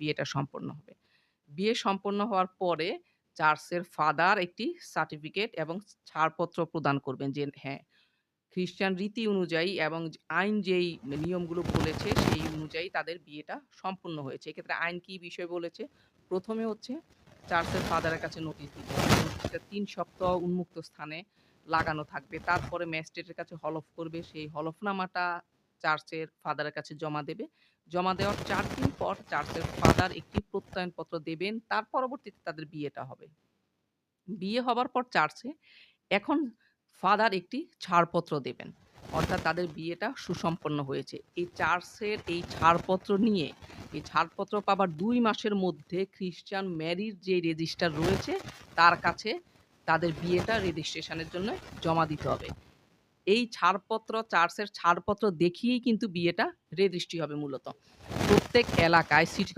বিয়েটা সম্পন্ন হবে। বিয়ে সম্পন্ন হওয়ার পরে চার্চের ফাদার একটি সার্টিফিকেট এবং ছাড়পত্র প্রদান করবেন যে হ্যাঁ, খ্রিস্টান রীতি অনুযায়ী এবং আইন যেই নিয়মগুলো বলেছে সেই অনুযায়ী তাদের বিয়েটা সম্পূর্ণ হয়েছে। এক্ষেত্রে আইন কি বিষয় বলেছে? প্রথমে হচ্ছে চার্চের ফাদারের কাছে নোটিশ দিতে হবে। নোটিশটা ৩ সপ্তাহ উন্মুক্ত স্থানে লাগানো থাকবে। তারপরে ম্যাজিস্ট্রেটের কাছে হলফ করবে। সেই হলফনামাটা চার্চের ফাদারের কাছে জমা দেবে। জমা দেওয়ার চার দিন পর চার্চের ফাদার একটি প্রত্যয়নপত্র দেবেন। তার পরবর্তীতে তাদের বিয়েটা হবে। বিয়ে হবার পর চার্চে এখন ফাদার একটি ছাড়পত্র দেবেন। অর্থাৎ তাদের বিয়েটা সুসম্পন্ন হয়েছে। এই চার্চের এই ছাড়পত্র নিয়ে, এই ছাড়পত্র পাবার দুই মাসের মধ্যে খ্রিস্টান ম্যারিজ যে রেজিস্টার রয়েছে, তার কাছে তাদের বিয়েটা রেজিস্ট্রেশনের জন্য জমা দিতে হবে। এই ছাড়পত্র চার্চের ছাড়পত্র দেখিয়েই কিন্তু বিয়েটা রেজিস্ট্রি হবে মূলত। প্রত্যেক এলাকায় সিটি